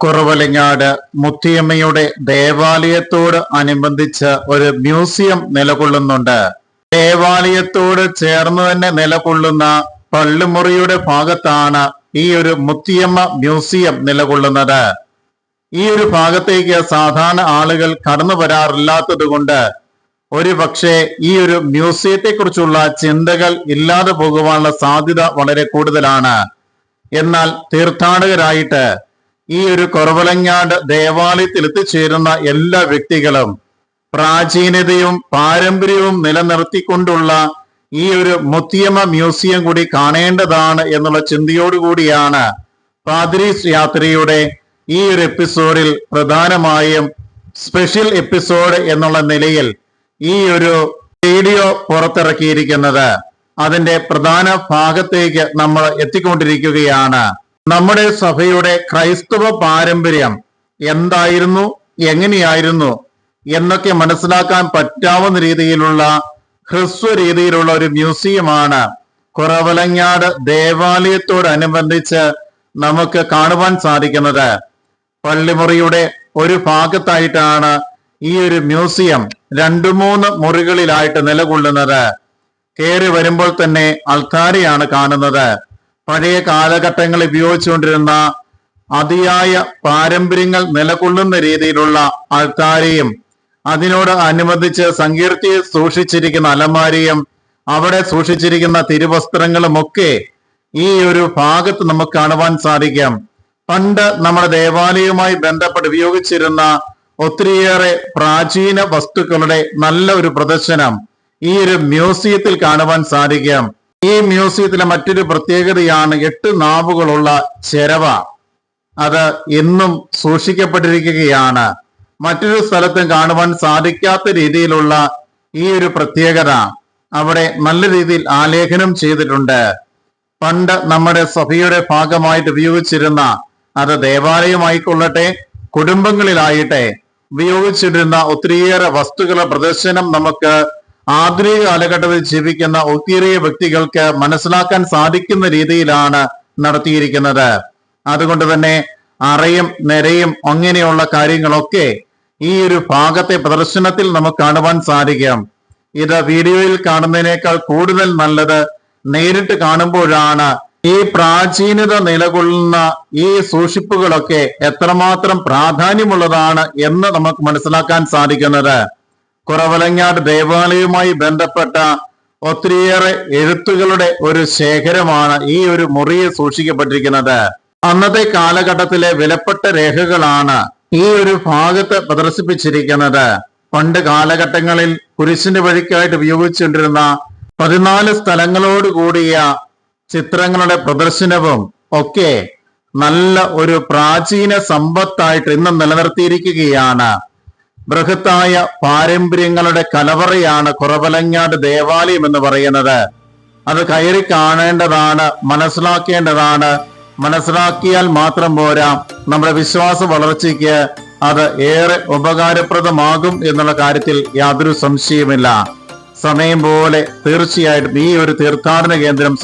കുറവലങ്ങാട് മുത്തിയമ്മയുടെ ദേവാലയത്തോട് അനുബന്ധിച്ച് ഒരു മ്യൂസിയം നിലകൊള്ളുന്നുണ്ട്. ദേവാലയത്തോട് ചേർന്ന് തന്നെ നിലകൊള്ളുന്ന പള്ളിമുറിയുടെ ഭാഗത്താണ് ഈ ഒരു മുത്തിയമ്മ മ്യൂസിയം നിലകൊള്ളുന്നത്. ഈ ഒരു ഭാഗത്തേക്ക് സാധാരണ ആളുകൾ കടന്നു വരാറില്ലാത്തത് കൊണ്ട് ഒരു പക്ഷേ ഈ ഒരു മ്യൂസിയത്തെ കുറിച്ചുള്ള ചിന്തകൾ ഇല്ലാതെ പോകുവാനുള്ള സാധ്യത വളരെ കൂടുതലാണ്. എന്നാൽ തീർത്ഥാടകരായിട്ട് ഈ ഒരു കുറവലങ്ങാട് ദേവാലയത്തിൽ എത്തിച്ചേരുന്ന എല്ലാ വ്യക്തികളും പ്രാചീനതയും പാരമ്പര്യവും നിലനിർത്തിക്കൊണ്ടുള്ള ഈ ഒരു മുത്തിയമ്മ മ്യൂസിയം കൂടി കാണേണ്ടതാണ് എന്നുള്ള ചിന്തയോടുകൂടിയാണ് പാദ്രീസ് യാത്രയുടെ ഈ ഒരു എപ്പിസോഡിൽ പ്രധാനമായും സ്പെഷ്യൽ എപ്പിസോഡ് എന്നുള്ള നിലയിൽ ഈ ഒരു വീഡിയോ പുറത്തിറക്കിയിരിക്കുന്നത്. അതിന്റെ പ്രധാന ഭാഗത്തേക്ക് നമ്മൾ എത്തിക്കൊണ്ടിരിക്കുകയാണ്. നമ്മുടെ സഭയുടെ ക്രൈസ്തവ പാരമ്പര്യം എന്തായിരുന്നു? എങ്ങനെയായിരുന്നു? എന്നൊക്കെ മനസ്സിലാക്കാൻ പറ്റാവുന്ന രീതിയിലുള്ള ഹ്രസ്വ രീതിയിലുള്ള ഒരു മ്യൂസിയമാണ് കുറവലങ്ങാട് ദേവാലയത്തോടനുബന്ധിച്ച് നമുക്ക് കാണുവാൻ സാധിക്കുന്നത്. പള്ളിമുറിയുടെ ഒരു ഭാഗത്തായിട്ടാണ് ഈ ഒരു മ്യൂസിയം രണ്ടു മൂന്ന് മുറികളിലായിട്ട് നിലകൊള്ളുന്നത്. കയറി വരുമ്പോൾ തന്നെ അൾത്താരയാണ് കാണുന്നത്. പഴയ കാലഘട്ടങ്ങളിൽ ഉപയോഗിച്ചുകൊണ്ടിരുന്ന അതിയായ പാരമ്പര്യങ്ങൾ നിലകൊള്ളുന്ന രീതിയിലുള്ള ആൾക്കാരെയും അതിനോട് അനുബന്ധിച്ച് സങ്കീർത്തി സൂക്ഷിച്ചിരിക്കുന്ന അലമാരിയും അവിടെ സൂക്ഷിച്ചിരിക്കുന്ന തിരുവസ്ത്രങ്ങളുമൊക്കെ ഈ ഒരു ഭാഗത്ത് നമുക്ക് കാണുവാൻ സാധിക്കാം. പണ്ട് നമ്മുടെ ദേവാലയവുമായി ബന്ധപ്പെട്ട് ഉപയോഗിച്ചിരുന്ന ഒത്തിരിയേറെ പ്രാചീന വസ്തുക്കളുടെ നല്ല ഒരു പ്രദർശനം ഈ ഒരു മ്യൂസിയത്തിൽ കാണുവാൻ സാധിക്കും. ഈ മ്യൂസിയത്തിലെ മറ്റൊരു പ്രത്യേകതയാണ് എട്ട് നാവുകളുള്ള ചെരവ. അത് എന്നും സൂക്ഷിക്കപ്പെട്ടിരിക്കുകയാണ്. മറ്റൊരു സ്ഥലത്തും കാണുവാൻ സാധിക്കാത്ത രീതിയിലുള്ള ഈ ഒരു പ്രത്യേകത അവിടെ നല്ല രീതിയിൽ ആലേഖനം ചെയ്തിട്ടുണ്ട്. പണ്ട് നമ്മുടെ സഭയുടെ ഭാഗമായിട്ട് ഉപയോഗിച്ചിരുന്ന അത് ദേവാലയമായിക്കൊള്ളട്ടെ കുടുംബങ്ങളിലായിട്ടെ ഉപയോഗിച്ചിരുന്ന ഒത്തിരിയേറെ വസ്തുക്കളുടെ പ്രദർശനം നമുക്ക് ആധുനിക കാലഘട്ടത്തിൽ ജീവിക്കുന്ന ഒത്തിരി വ്യക്തികൾക്ക് മനസ്സിലാക്കാൻ സാധിക്കുന്ന രീതിയിലാണ് നടത്തിയിരിക്കുന്നത്. അതുകൊണ്ട് തന്നെ അറയും നിരയും അങ്ങനെയുള്ള കാര്യങ്ങളൊക്കെ ഈ ഒരു ഭാഗത്തെ പ്രദർശനത്തിൽ നമുക്ക് കാണുവാൻ സാധിക്കും. ഇത് വീഡിയോയിൽ കാണുന്നതിനേക്കാൾ കൂടുതൽ നല്ലത് നേരിട്ട് കാണുമ്പോഴാണ് ഈ പ്രാചീനത നിലകൊള്ളുന്ന ഈ സൂക്ഷിപ്പുകളൊക്കെ എത്രമാത്രം പ്രാധാന്യമുള്ളതാണ് എന്ന് നമുക്ക് മനസ്സിലാക്കാൻ സാധിക്കുന്നത്. കുറവലങ്ങാട് ദേവാലയവുമായി ബന്ധപ്പെട്ട ഒത്തിരിയേറെ എഴുത്തുകളുടെ ഒരു ശേഖരമാണ് ഈ ഒരു മുറിയിൽ സൂക്ഷിക്കപ്പെട്ടിരിക്കുന്നത്. അന്നത്തെ കാലഘട്ടത്തിലെ വിലപ്പെട്ട രേഖകളാണ് ഈ ഒരു ഭാഗത്ത് പ്രദർശിപ്പിച്ചിരിക്കുന്നത്. പണ്ട് കാലഘട്ടങ്ങളിൽ കുരിശിന്റെ വഴിക്കായിട്ട് ഉപയോഗിച്ചുകൊണ്ടിരുന്ന പതിനാല് സ്ഥലങ്ങളോട് കൂടിയ ചിത്രങ്ങളുടെ പ്രദർശനവും ഒക്കെ നല്ല ഒരു പ്രാചീന സമ്പത്തായിട്ട് ഇന്ന് നിലനിർത്തിയിരിക്കുകയാണ്. ബൃഹത്തായ പാരമ്പര്യങ്ങളുടെ കലവറയാണ് കുറവലങ്ങാട് ദേവാലയം എന്ന് പറയുന്നത്. അത് കയറി കാണേണ്ടതാണ് മനസ്സിലാക്കേണ്ടതാണ്. മനസ്സിലാക്കിയാൽ മാത്രം പോരാ. നമ്മുടെ വിശ്വാസ വളർച്ചയ്ക്ക് അത് ഏറെ ഉപകാരപ്രദമാകും എന്നുള്ള കാര്യത്തിൽ യാതൊരു സംശയമില്ല സമയം പോലെ തീർച്ചയായിട്ടും ഈ ഒരു തീർത്ഥാടന കേന്ദ്രം